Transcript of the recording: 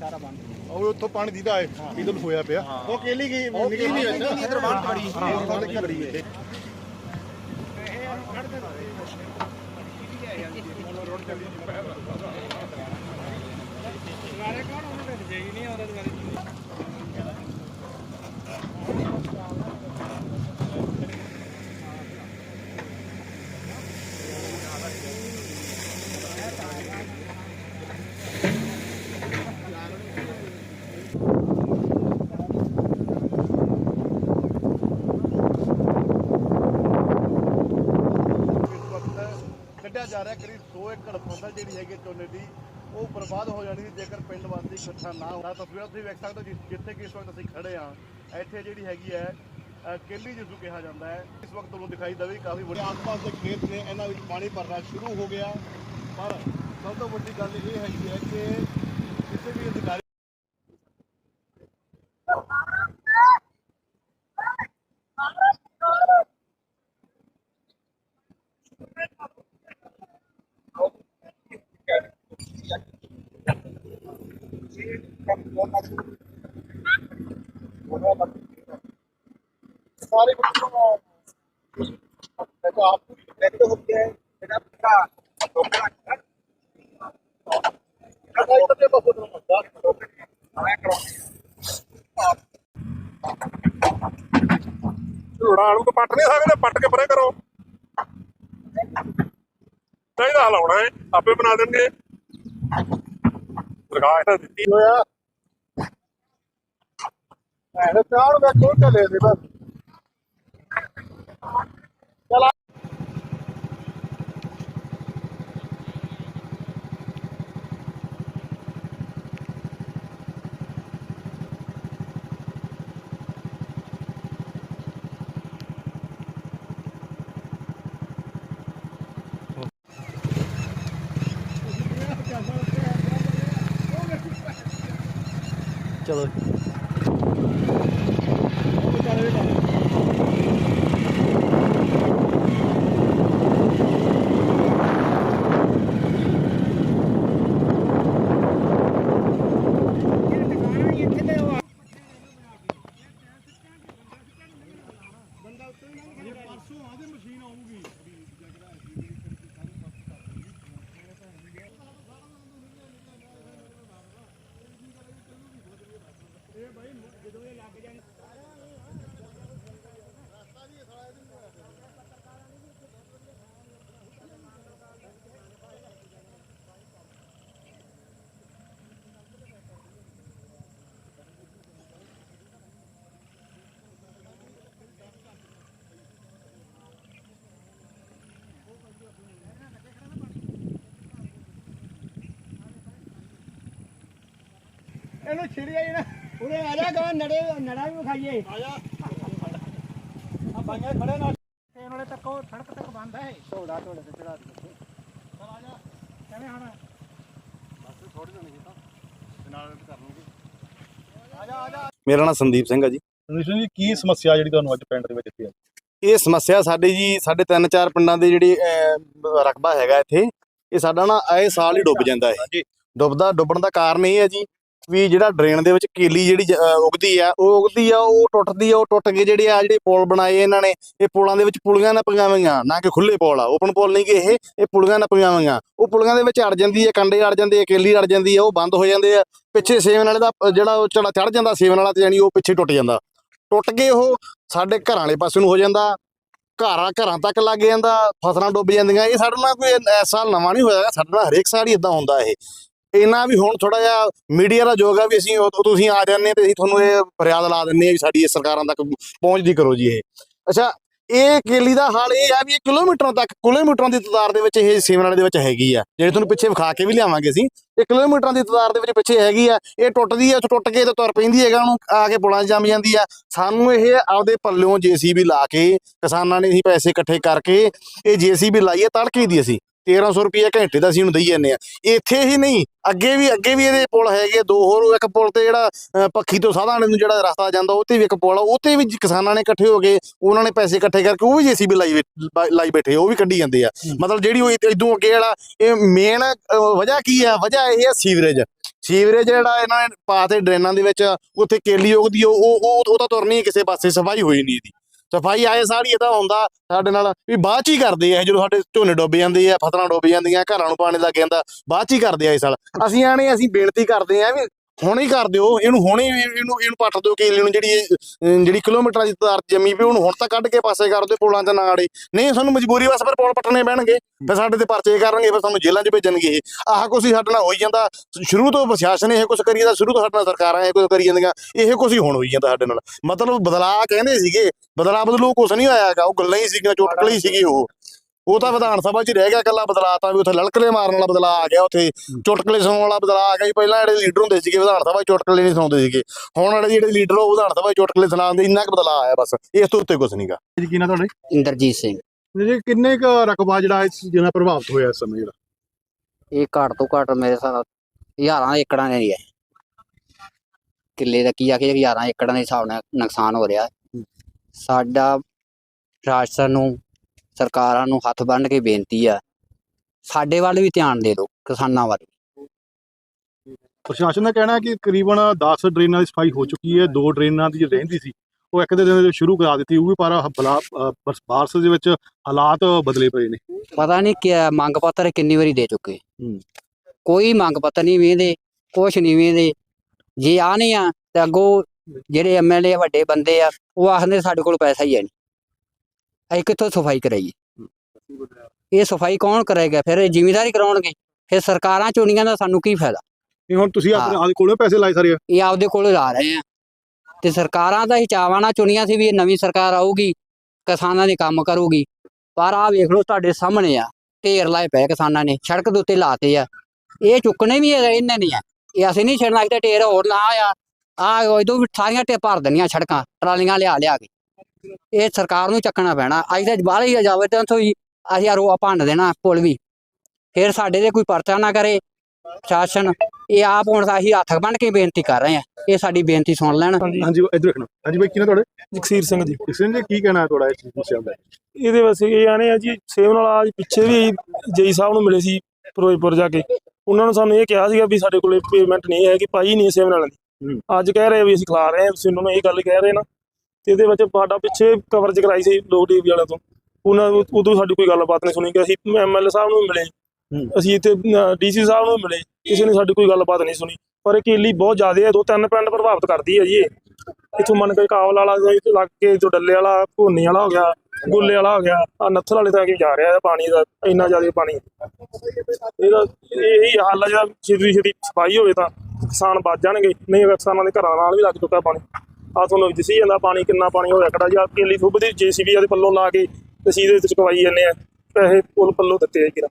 ਰਸਤਾ ਬੰਦ। ਉਹ ਉੱਥੋਂ ਪਾਣੀ ਦੀਦਾ ਹੈ ਨੂੰ ਹੋਇਆ ਪਿਆ। ਉਹ ਕੇਲੀ ਗਈ? ਨਿਕਲੀ ਨਹੀਂ ਵਿੱਚ ਇਧਰ ਬੰਦ ਬੜੀ ਹਾਂ ਘਰ ਹੀ। ਹੈ ਇਸ ਵਕਤ ਕੱਢਿਆ ਜਾ ਰਿਹਾ ਕਰੀਬ 100 ਏਕੜ ਫਸਲ ਜਿਹੜੀ ਹੈਗੀ ਝੋਨੇ ਦੀ ਉਹ ਬਰਬਾਦ ਹੋ ਜਾਣੀ ਸੀ ਜੇਕਰ ਪਿੰਡ ਵਾਸੀ ਇਕੱਠਾ ਨਾ ਹੋਣਾ। ਤਸਵੀਰਾਂ ਤੁਸੀਂ ਵੇਖ ਸਕਦੇ ਹੋ ਜਿ- ਜਿੱਥੇ ਕਿ ਇਸ ਵਕਤ ਅਸੀਂ ਖੜੇ ਆ ਇੱਥੇ ਜਿਹੜੀ ਹੈਗੀ ਹੈ ਅ, ਕੇਲੀ ਜਿਸ ਨੂੰ ਕਿਹਾ ਜਾਂਦਾ ਹੈ ਇਸ ਵਕਤ ਤੁਹਾਨੂੰ ਦਿਖਾਈ ਦੇਵੇ ਕਾਫੀ ਵੱਡੇ ਆਸ-ਪਾਸ ਦੇ ਖੇਤ ਨੇ ਇਹਨਾਂ ਵਿੱਚ ਪਾਣੀ ਭਰਨਾ ਸ਼ੁਰੂ ਹੋ ਗਿਆ। ਪਰ ਸਭ ਤੋਂ ਵੱਡੀ ਗੱਲ ਇਹ ਹੈਗੀ ਹੈ ਕਿ ਕਿਸੇ ਵੀ ਅਧਿਕਾਰੀ सारे देखो आप देखते हो क्या है मेरा पिता ਝੋੜਾ ਨੂੰ ਤਾਂ ਪੱਟ ਨਹੀਂ ਸਕਦੇ ਪੱਟ ਕੇ ਪਰੇ ਕਰੋ ਚਾਹੀਦਾ ਹਲਾਉਣਾ ਹੈ ਆਪੇ ਬਣਾ ਦੇਣਗੇ ਸਰਕਾਰ ਤਾਂ ਦਿੱਤੀ ਹੋਇਆ ਐਵੇਂ ਚਾਹ ਮੈਂ ਚਲੇ ਦੇ ਬਸ? ਦੋ ਪਰਸੋਂ ਆਦੇ ਮਸ਼ੀਨ ਆਊਗੀ। ਇਹਨੂੰ ਛਿੜਿਆ ਹੀ ਨਾ। ਉਰੇ ਆ ਜਾ ਗਾ ਨੜੇ ਨੜਾ ਵੀ ਵਿਖਾਈਏ। ਆ ਜਾ। ਆ ਬਾਈਆਂ ਖੜੇ ਨਾਲ। ਟ੍ਰੇਨ ਵਾਲੇ ਤੱਕ ਉਹ ਸੜਕ ਤੱਕ ਬੰਦ ਹੈ ਢੋੜਾ ਢੋੜੇ ਤੇ ਚੜਾ ਦੇ ਆ ਜਾ। ਕਿਵੇਂ ਹੁਣ? ਬਸ ਥੋੜੀ ਜਿਹੀ ਨਹੀਂ ਤਾਂ। ਨਾਲ ਕਰ ਲੂੰਗੀ। ਆ ਜਾ ਆ ਜਾ। ਮੇਰਾ ਨਾਮ ਸੰਦੀਪ ਸਿੰਘ ਹੈ ਜੀ। ਰਿਸ਼ਨ ਜੀ ਕੀ ਸਮੱਸਿਆ ਜਿਹੜੀ ਤੁਹਾਨੂੰ ਅੱਜ ਪਿੰਡ ਦੇ ਵਿੱਚ ਇੱਥੇ ਆ ਇਹ ਸਮੱਸਿਆ ਸਾਡੀ ਜੀ ਸਾਡੇ ਤਿੰਨ ਚਾਰ ਪਿੰਡਾਂ ਦੇ ਜਿਹੜੀ ਰਕਬਾ ਹੈਗਾ ਇੱਥੇ ਇਹ ਸਾਡਾ ਨਾ ਆਏ ਸਾਲ ਹੀ ਡੁੱਬ ਜਾਂਦਾ ਹੈ ਜੀ ਡੁੱਬਦਾ ਡੁੱਬਣ ਦਾ ਕਾਰਨ ਇਹ ਹੈ ਜੀ ਵੀ ਜਿਹੜਾ ਡਰੇਨ ਦੇ ਵਿੱਚ ਕੇਲੀ ਜਿਹੜੀ ਜ- ਉਗਦੀ ਆ, ਉਹ ਉਗਦੀ ਆ, ਉਹ ਟੁੱਟਦੀ ਆ, ਉਹ ਟੁੱਟ ਕੇ ਜਿਹੜੇ ਆ ਜਿਹੜੇ ਪੁਲ ਬਣਾਏ ਇਹਨਾਂ ਨੇ, ਇਹ ਪੁਲਾਂ ਦੇ ਵਿੱਚ ਪੁਲੀਆਂ ਨਾ ਪਈਆਂ ਹੋਈਆਂ, ਨਾ ਕਿ ਖੁੱਲੇ ਪੁਲ ਆ ਓਪਨ ਪੁਲ ਨਹੀਂ ਕਿ ਇਹ ਇਹ ਪੁਲੀਆਂ ਨਾ ਪਈਆਂ ਹੋਈਆਂ। ਉਹ ਪੁਲੀਆਂ ਦੇ ਵਿੱਚ ਅੜ ਜਾਂਦੀ ਹੈ ਕੰਡੇ ਅੜ ਜਾਂਦੇ ਆ, ਕੇਲੀ ਅੜ ਜਾਂਦੀ ਆ, ਉਹ ਬੰਦ ਹੋ ਜਾਂਦੇ ਆ। ਪਿੱਛੇ ਸੇਵਨ ਵਾਲੇ ਦਾ ਜਿਹੜਾ ਉਹ ਚੜਾ ਚੜ ਜਾਂਦਾ ਸੇਵਨ ਵਾਲਾ ਤੇ ਜਾਨੀ ਉਹ ਪਿੱਛੇ ਟੁੱਟ ਜਾਂਦਾ। ਟੁੱਟ ਕੇ ਉਹ ਸਾਡੇ ਘਰਾਂ ਵਾਲੇ ਪਾਸੇ ਨੂੰ ਹੋ ਜਾਂਦਾ, ਘਰਾਂ ਘਰਾਂ ਤੱਕ ਲੱਗ ਜਾਂਦਾ, ਫਸਲਾਂ ਡੁੱਬ ਜਾਂਦੀਆਂ। ਇਹ ਸਾਡੇ ਨਾਲ ਕੋਈ ਇਸ ਸਾਲ ਨਵਾਂ ਨਹੀਂ ਹੋਇਆ, ਸਾਡੇ ਨਾਲ ਹਰੇਕ ਸਾਲ ਹੀ ਇਦਾਂ ਹੁੰਦਾ ਇਹ। ਇਹਨਾਂ ਵੀ ਹੁਣ ਥੋੜਾ ਜਿਹਾ ਮੀਡੀਆ ਦਾ ਯੋਗ ਆ ਵੀ ਅਸੀਂ ਉਹ- ਤੁਸੀਂ ਆ ਜਾਂਦੇ ਤੇ ਅਸੀਂ ਤੁਹਾਨੂੰ ਇਹ ਫਰਿਆਦ ਲਾ ਦਿੰਨੇ ਆ ਵੀ ਸਾਡੀ ਇਹ ਸਰਕਾਰਾਂ ਤੱਕ ਪਹੁੰਚਦੀ ਕਰੋ ਜੀ ਇਹ। ਅੱਛਾ, ਇਹ ਕੇਲੀ ਦਾ ਹਾਲ ਇਹ ਆ ਵੀ ਇਹ ਕਿਲੋਮੀਟਰਾਂ ਤੱਕ, ਕਿਲੋਮੀਟਰਾਂ ਦੀ ਤਦਾਰ ਦੇ ਵਿੱਚ ਇਹ ਸੇਵਨਾਲੇ ਦੇ ਵਿੱਚ ਹੈਗੀ ਆ। ਜਿਹੜੇ ਤੁਹਾਨੂੰ ਪਿੱਛੇ ਵਿਖਾ ਕੇ ਵੀ ਲਿਆਵਾਂਗੇ ਅਸੀਂ, ਇਹ ਕਿਲੋਮੀਟਰਾਂ ਦੀ ਤਦਾਰ ਦੇ ਵਿੱਚ ਪਿੱਛੇ ਹੈਗੀ ਆ। ਇਹ ਟੁੱਟਦੀ ਆ ਟੁੱਟ ਕੇ ਤੇ ਤੁਰ ਪੈਂਦੀ ਹੈਗਾ, ਉਹਨੂੰ ਆ ਕੇ ਪੁਲਾਂ 'ਚ ਜੰਮ ਜਾਂਦੀ ਆ। ਸਾਨੂੰ ਇਹ ਆਪਦੇ ਪੱਲਿਓਂ ਜੀਸੀਬੀ ਲਾ ਕੇ ਕਿਸਾਨਾਂ ਨੇ ਅਸੀਂ ਪੈਸੇ ਇਕੱਠੇ ਕਰਕੇ ਇਹ ਜੀਸੀਬੀ ਲਾਈਏ ਤੜਕੇ ਦੀ ਅਸੀਂ। 1300 ਰੁਪਏ ਘੰਟੇ ਦਾ ਅਸੀਂ ਉਹਨੂੰ ਦਈ ਜਾਂਦੇ ਆ ਇੱਥੇ ਹੀ ਨਹੀਂ ਅੱਗੇ ਵੀ ਅੱਗੇ ਵੀ ਇਹਦੇ ਪੁਲ ਹੈਗੇ ਦੋ ਹੋਰ ਇੱਕ ਪੁਲ ਤੇ ਜਿਹੜਾ ਪੱਖੀ ਤੋਂ ਸਾਧਾਣੇ ਨੂੰ ਜਿਹੜਾ ਰਸਤਾ ਜਾਂਦਾ ਉਹ ਤੇ ਵੀ ਇੱਕ ਪੁਲ ਆ ਉਹ ਤੇ ਵੀ ਕਿਸਾਨਾਂ ਨੇ ਇਕੱਠੇ ਹੋ ਕੇ ਉਹਨਾਂ ਨੇ ਪੈਸੇ ਇਕੱਠੇ ਕਰਕੇ ਉਹ ਵੀ ਜੀਸੀਬੀ ਲਾਈ ਲਾਈ ਬੈਠੇ ਉਹ ਵੀ ਕੱਢੀ ਜਾਂਦੇ ਆ। ਮਤਲਬ ਜਿਹੜੀ ਉਹ ਇਦੋਂ ਅੱਗੇ ਵਾਲਾ ਇਹ ਮੇਨ ਵਜ੍ਹਾ ਕੀ ਆ? ਵਜ੍ਹਾ ਇਹ ਆ ਸੀਵਰੇਜ। ਸੀਵਰੇਜ ਜਿਹੜਾ ਇਹਨਾਂ ਨੇ ਪਾਤੇ ਡਰੇਨਾਂ ਦੇ ਵਿੱਚ ਉੱਥੇ ਕੇਲੀ ਉਗਦੀ ਉਹ ਉਹ ਉਹ- ਉਹ ਤਾਂ ਤੁਰਨੀ ਕਿਸੇ ਪਾਸੇ ਸਫ਼ਾਈ ਹੋਈ ਨਹੀਂ ਇਹਦੀ। ਸਫ਼ਾਈ ਆਏ ਸਾਰੀ ਇਹਦਾ ਹੁੰਦਾ ਸਾਡੇ ਨਾਲ ਵੀ ਬਾਅਦ ਚ ਹੀ ਕਰਦੇ ਆ ਜਦੋਂ ਸਾਡੇ ਝੋਨੇ ਡੁੱਬ ਜਾਂਦੇ ਆ, ਫਸਲਾਂ ਡੁੱਬ ਜਾਂਦੀਆਂ, ਘਰਾਂ ਨੂੰ ਪਾਣੀ ਲੱਗ ਜਾਂਦਾ, ਬਾਅਦ ਚ ਹੀ ਕਰਦੇ ਆ ਇਸ ਸਾਲ। ਅਸੀਂ ਆਣੇ ਅਸੀਂ ਬੇਨਤੀ ਕਰਦੇ ਆ ਵੀ ਹੁਣੇ ਹੀ ਕਰ ਦਿਓ, ਇਹਨੂੰ ਹੁਣੇ ਇਹਨੂੰ ਇਹਨੂੰ ਪੱਟ ਦਿਓ ਕੇਲੇ ਨੂੰ ਜਿਹੜੀ ਜਿਹੜੀ ਕਿਲੋਮੀਟਰਾਂ ਦੀ ਤਾਰ ਜੰਮੀ ਵੀ ਉਹਨੂੰ ਹੁਣ ਤਾਂ ਕੱਢ ਕੇ ਪਾਸੇ ਕਰ ਦਿਓ ਪੁਲਾਂ ਤੇ ਨਾੜੇ ਨਹੀਂ, ਸਾਨੂੰ ਮਜਬੂਰੀ ਬਸ ਫਿਰ ਪੁਲ ਪੱਟਣੇ ਪੈਣਗੇ। ਫਿਰ ਸਾਡੇ ਤੇ ਪਰਚੇ ਕਰਨਗੇ, ਫਿਰ ਸਾਨੂੰ ਜੇਲ੍ਹਾਂ 'ਚ ਭੇਜਣਗੇ ਇਹ। ਆਹ ਕੁਛ ਹੀ ਸਾਡੇ ਨਾਲ ਹੋਈ ਜਾਂਦਾ। ਸ਼ੁਰੂ ਤੋਂ ਪ੍ਰਸ਼ਾਸਨ ਇਹ ਕੁਛ ਕਰੀ ਜਾਂਦਾ, ਸ਼ੁਰੂ ਤੋਂ ਸਾਡੇ ਨਾਲ ਸਰਕਾਰਾਂ ਇਹ ਕੁਛ ਕਰੀ ਜਾਂਦੀਆਂ। ਇਹ ਕੁਛ ਹੀ ਹੁਣ ਹੋਈ ਜਾਂਦਾ ਸਾਡੇ ਨਾਲ। ਮਤਲਬ ਬਦਲਾਅ ਕਹਿੰਦੇ ਸੀਗੇ, ਬਦਲਾਅ ਬਦਲੂ ਕੁਛ ਨਹੀਂ ਹੋਇਆ ਹੈਗਾ, ਉਹ ਗੱਲਾਂ ਹੀ ਸੀਗੀਆਂ, ਚੁਟਕਲੇ ਹੀ ਸੀਗੀ ਉਹ। ਉਹ ਤਾਂ ਵਿਧਾਨ ਸਭਾ 'ਚ ਰਹਿ ਗਿਆ ਕੱਲਾ ਬਦਲਾਅ ਤਾਂ ਵੀ ਉੱਥੇ ਲਲਕਲੇ ਮਾਰਨ ਵਾਲਾ ਬਦਲਾਅ ਆ ਗਿਆ ਉੱਥੇ ਚੁਟਕਲੇ ਸੁਣਾਉਣ ਵਾਲਾ ਬਦਲਾਅ ਆ ਗਿਆ ਜੀ। ਪਹਿਲਾਂ ਜਿਹੜੇ ਲੀਡਰ ਹੁੰਦੇ ਸੀਗੇ ਵਿਧਾਨ ਸਭਾ 'ਚ ਚੁਟਕਲੇ ਨਹੀਂ ਸੁਣਾਉਂਦੇ ਸੀਗੇ। ਹੁਣ ਵਾਲੇ ਜਿਹੜੇ ਲੀਡਰ ਉਹ ਵਿਧਾਨ ਸਭਾ 'ਚ ਚੁਟਕਲੇ ਸੁਣਾਉਂਦੇ ਇੰਨਾ ਕੁ ਬਦਲਾਅ ਆਇਆ ਬਸ। ਇਸ ਤੋਂ ਉੱਤੇ ਕੁਛ ਨਹੀਂਗਾ ਜੀ ਕੀ ਨਾ ਤੁਹਾਡੇ ਇੰਦਰਜੀਤ ਸਿੰਘ। ਜੀ ਕਿੰਨੇ ਕ ਰਕਬਾ ਜਿਹੜਾ ਇਸ ਜਿਹਨਾਂ ਪ੍ਰਭਾਵਿਤ ਹੋਇਆ ਇਸ ਸਮੇਂ ਜਿਹੜਾ? ਇਹ ਘੱਟ ਤੋਂ ਘੱਟ ਮੇਰੇ ਹਿਸਾਬ ਹਜ਼ਾਰਾਂ ਏਕੜਾਂ ਦੇ ਹੀ ਹੈ। ਕਿੱਲੇ ਦਾ ਕੀ ਆ ਕਿ ਹਜ਼ਾਰਾਂ ਏਕੜਾਂ ਦੇ ਹਿਸਾਬ ਨਾਲ ਨੁਕਸਾਨ ਹੋ ਰਿਹਾ। ਸਾਡਾ ਪ੍ਰਸ਼ਾਸਨ ਨੂੰ ਸਰਕਾਰਾਂ ਨੂੰ ਹੱਥ ਬੰਨ੍ਹ ਕੇ ਬੇਨਤੀ ਆ ਸਾਡੇ ਵੱਲ ਵੀ ਧਿਆਨ ਦੇ ਦਿਓ ਕਿਸਾਨਾਂ ਵੱਲ ਪ੍ਰਸ਼ਾਸਨ ਦਾ ਕਹਿਣਾ ਹੈ ਕਿ ਤਕਰੀਬਨ 10 ਡਰੇਨਾਂ ਦੀ ਸਫ਼ਾਈ ਹੋ ਚੁੱਕੀ ਹੈ ਦੋ ਡਰੇਨਾਂ ਦੀ ਰਹਿੰਦੀ ਸੀ ਉਹ ਇੱਕ ਦੇ ਦਿਨ ਵਿੱਚ ਸ਼ੁਰੂ ਕਰਾ ਦਿੱਤੀ ਉਹ ਵੀ ਪਰ ਬਲਾ ਬਰਸ- ਦੇ ਵਿੱਚ ਹਾਲਾਤ ਬਦਲੇ ਪਏ ਨੇ। ਪਤਾ ਨਹੀਂ ਕਿ ਮੰਗ ਪੱਤਰ ਕਿੰਨੀ ਵਾਰੀ ਦੇ ਚੁੱਕੇ। ਕੋਈ ਮੰਗ ਪੱਤਰ ਨਹੀਂ ਵੇਂਦੇ ਕੁਛ ਨਹੀਂ ਵੇਂਦੇ ਜੇ ਆ ਨਹੀਂ ਆ ਤੇ ਅੱਗੋਂ ਜਿਹੜੇ ਐਮਐਲਏ ਵੱਡੇ ਬੰਦੇ ਆ ਉਹ ਆਖਦੇ ਸਾਡੇ ਕੋਲ ਪੈਸਾ ਹੀ ਹੈ ਨਹੀਂ। ਅਸੀਂ ਕਿੱਥੋਂ ਸਫ਼ਾਈ ਕਰਾਈਏ ਇਹ ਸਫ਼ਾਈ ਕੌਣ ਕਰੇਗਾ ਫਿਰ ਇਹ ਜ਼ਿਮੀਂਦਾਰੀ ਕਰਾਉਣਗੇ। ਫਿਰ ਸਰਕਾਰਾਂ ਚੁਣੀਆਂ ਦਾ ਸਾਨੂੰ ਕੀ ਫਾਇਦਾ? ਇਹ ਹੁਣ ਤੁਸੀਂ ਆਪਣੇ ਆਦੇ ਕੋਲੋਂ ਪੈਸੇ ਲਾਏ ਸਾਰੇ? ਇਹ ਆਪਦੇ ਕੋਲ ਲਾ ਰਹੇ ਆ। ਤੇ ਸਰਕਾਰਾਂ ਦਾ ਹੀ ਚਾਵਾਂ ਨਾਲ ਚੁਣੀਆਂ ਸੀ ਵੀ ਇਹ ਨਵੀਂ ਸਰਕਾਰ ਆਊਗੀ ਕਿਸਾਨਾਂ ਦੇ ਕੰਮ ਕਰੂਗੀ। ਪਰ ਆਹ ਵੇਖ ਲਓ ਤੁਹਾਡੇ ਸਾਹਮਣੇ ਆ ਢੇਰ ਲਾਏ ਪਏ ਕਿਸਾਨਾਂ ਨੇ ਸੜਕ ਦੇ ਉੱਤੇ ਲਾਤੇ ਆ। ਇਹ ਚੁੱਕਣੇ ਵੀ ਇਹ- ਇਹਨਾਂ ਨੇ ਆ। ਇਹ ਅਸੀਂ ਨਹੀਂ ਛੱਡਣਾ ਇੱਥੇ ਢੇਰ ਹੋਰ ਨਾ ਆ। ਆ ਉਦੋਂ ਵੀ ਸਾਰੀਆਂ ਟੇ ਭਰ ਦੇਣੀਆਂ ਸੜਕਾਂ ਟਰਾਲੀਆਂ ਲਿਆ ਲਿਆ ਕੇ। ਇਹ ਸਰਕਾਰ ਨੂੰ ਚੱਕਣਾ ਪੈਣਾ। ਅੱਜ ਤਾਂ ਬਾਹਰ ਹੀ ਜਾਵੇ ਤਾਂ ਉੱਥੋਂ ਹੀ ਅਸੀਂ ਰੋਆ ਭੰਨ ਦੇਣਾ ਪੁਲ ਵੀ। ਫਿਰ ਸਾਡੇ ਤੇ ਕੋਈ ਪਰਚਾ ਨਾ ਕਰੇ ਸ਼ਾਸਨ ਇਹ ਆਪ ਹੁਣ ਅਸੀਂ ਹੱਥ ਬੰਨ ਕੇ ਬੇਨਤੀ ਕਰ ਰਹੇ ਆ ਇਹ ਸਾਡੀ ਬੇਨਤੀ ਸੁਣ ਲੈਣ। ਹਾਂਜੀ ਇੱਧਰ ਦੇਖਣਾ ਹਾਂਜੀ ਬਾਈ ਕੀ ਨਾ ਤੁਹਾਡੇ? ਜਗਸੀਰ ਸਿੰਘ ਜੀ। ਕਿਸੇ ਨੇ ਕੀ ਕਹਿਣਾ ਤੁਹਾਡਾ ਇਸ ਵਿਸ਼ੇ ਦਾ ਇਹਦੇ ਵਾਸਤੇ ਇਹ ਆਣੇ ਆ ਜੀ ਸੇਵ ਨਾਲ ਆ ਪਿੱਛੇ ਵੀ ਜੇਈ ਸਾਹਿਬ ਨੂੰ ਮਿਲੇ ਸੀ ਫਿਰੋਜ਼ਪੁਰ ਜਾ ਕੇ। ਉਹਨਾਂ ਨੂੰ ਸਾਨੂੰ ਇਹ ਕਿਹਾ ਸੀਗਾ ਵੀ ਸਾਡੇ ਕੋਲੇ ਪੇਮੈਂਟ ਨਹੀਂ ਹੈ ਕਿ ਪਾਈ ਨਹੀਂ ਸੇਵ ਨਾਲ। ਦੀ। ਅੱਜ ਕਹਿ ਰਹੇ ਵੀ ਅਸੀਂ ਖਿਲਾ ਰਹੇ ਹਾਂ ਤੁਸੀਂ ਉਹਨਾਂ ਨੂੰ ਇਹ ਗੱਲ ਕਹਿ ਰਹੇ ਨਾ। ਤੇ ਇਹਦੇ ਵਿੱਚ ਸਾਡਾ ਪਿੱਛੇ ਕਵਰੇਜ ਕਰਾਈ ਸੀ ਲੋਕ ਟੀਵੀ ਵਾਲਿਆਂ ਤੋਂ। ਉਹਨਾਂ ਉਦੋਂ ਸਾਡੀ ਕੋਈ ਗੱਲਬਾਤ ਨਹੀਂ ਸੁਣੀ ਕਿ ਅਸੀਂ ਐਮਐਲਏ ਸਾਹਿਬ ਨੂੰ ਮਿਲੇ। ਅਸੀਂ ਇੱਥੇ ਡੀਸੀ ਸਾਹਿਬ ਨੂੰ ਮਿਲੇ। ਕਿਸੇ ਨੇ ਸਾਡੀ ਕੋਈ ਗੱਲਬਾਤ ਨਹੀਂ ਸੁਣੀ। ਪਰ ਇਹ ਕੇਲੀ ਬਹੁਤ ਜ਼ਿਆਦਾ ਹੈ ਦੋ ਤਿੰਨ ਪਿੰਡ ਪ੍ਰਭਾਵਿਤ ਕਰਦੀ ਹੈ ਜੀ ਇੱਥੋਂ ਮੰਨ ਕੇ ਕਾਵਲ ਵਾਲਾ ਤੋਂ ਲੱਗ ਕੇ ਜੋ ਡੱਲੇ ਵਾਲਾ ਭੋਨੀ ਵਾਲਾ ਹੋ ਗਿਆ ਗੁੱਲੇ ਵਾਲਾ ਹੋ ਗਿਆ ਆ ਨੱਥਰ ਵਾਲੇ ਤੱਕ ਜਾ ਰਿਹਾ ਹੈ ਪਾਣੀ ਦਾ ਇੰਨਾ ਜ਼ਿਆਦਾ ਪਾਣੀ। ਇਹਦਾ ਇਹੀ ਹੱਲ ਹੈ ਜਿਹੜਾ ਛੇਤੀ ਛੇਤੀ ਸਫ਼ਾਈ ਹੋਵੇ ਤਾਂ ਕਿਸਾਨ ਬਚ ਜਾਣਗੇ ਨਹੀਂ ਕਿਸਾਨਾਂ ਦੇ ਘਰਾਂ ਨਾਲ ਵੀ ਲੱਗ ਚੁੱਕਾ ਪਾਣੀ। ਆ ਤੁਹਾਨੂੰ ਦਿਸੀ ਜਾਂਦਾ ਪਾਣੀ ਕਿੰਨਾ ਪਾਣੀ ਹੋਇਆ ਖੜਾ ਜੀ ਆ ਕੇਲੀ ਫੁੱਬਦੀ ਜੀਸੀਬੀ ਦੇ ਪੱਲੋਂ ਲਾ ਕੇ ਤੇ ਸੀਦੇ ਵਿੱਚ ਚਕਵਾਈ ਜਾਂਦੇ ਆ, ਪੈਸੇ ਪੁੱਲ ਪੱਲੋਂ ਦਿੱਤੇ ਆ ਕਿਰਾ